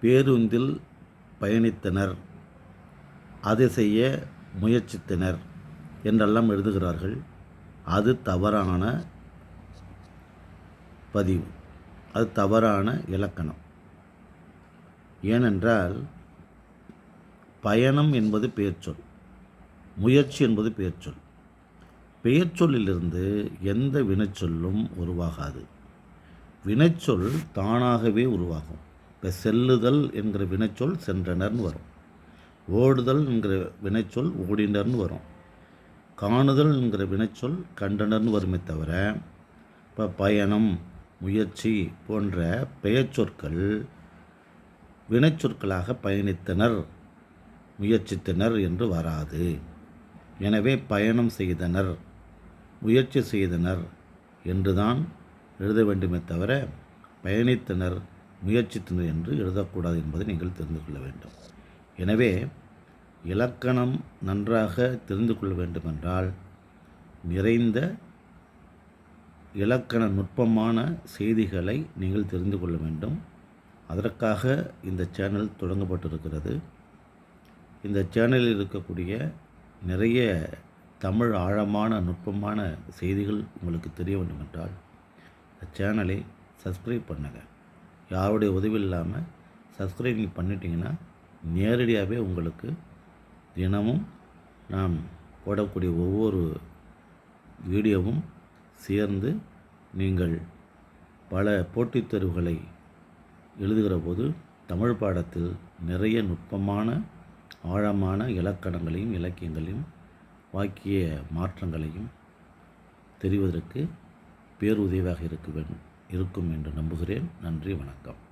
பேருந்தில் பயணித்தனர். அதை செய்ய முயற்சித்தனர் என்றெல்லாம் எழுதுகிறார்கள். அது தவறான பதிவு. அது தவறான இலக்கணம். ஏனென்றால் பயணம் என்பது பெயர்ச்சொல். முயற்சி என்பது பெயர்ச்சொல். பெயர்ச்சொல்லிலிருந்து எந்த வினைச்சொல்லும் உருவாகாது. வினைச்சொல் தானாகவே உருவாகும். இப்போ செல்லுதல் என்கிற வினைச்சொல் சென்றனர்னு வரும். ஓடுதல் என்கிற வினைச்சொல் ஓடினர்னு வரும். காணுதல் என்கிற வினைச்சொல் கண்டனர்னு வருமே தவிர இப்போ பயணம் முயற்சி போன்ற பெயர்ச்சொற்கள் வினைச்சொற்களாக பயணித்தனர் முயற்சித்தனர் என்று வராது. எனவே பயணம் செய்தனர் முயற்சி செய்தனர் என்றுதான் எழுத வேண்டுமே தவிர பயணித்தனர் முயற்சித்தனர் என்று எழுதக்கூடாது என்பதை நீங்கள் தெரிந்து கொள்ள வேண்டும். எனவே இலக்கணம் நன்றாக தெரிந்து கொள்ள வேண்டுமென்றால் நிறைந்த இலக்கண நுட்பமான செய்திகளை நீங்கள் தெரிந்து கொள்ள வேண்டும். அதற்காக இந்த சேனல் தொடங்கப்பட்டிருக்கிறது. இந்த சேனலில் இருக்கக்கூடிய நிறைய தமிழ் ஆழமான நுட்பமான செய்திகள் உங்களுக்கு தெரிய வேண்டுமென்றால் இந்த சேனலை சப்ஸ்கிரைப் பண்ணுங்கள் யாருடைய உதவி இல்லாமல் சப்ஸ்கிரைப் நீங்கள் பண்ணிட்டீங்கன்னா நேரடியாகவே உங்களுக்கு தினமும் நாம் போடக்கூடிய ஒவ்வொரு வீடியோவும் சேர்ந்து நீங்கள் பல போட்டித் தேர்வுகளை எழுதுகிற போது தமிழ் பாடத்தில் நிறைய நுட்பமான ஆழமான இலக்கணங்களையும் இலக்கியங்களையும் வாக்கிய மாற்றங்களையும் தெரிவதற்கு பேருதவியாக இருக்க வேண்டும். இருக்கும் என்று நம்புகிறேன். நன்றி வணக்கம்.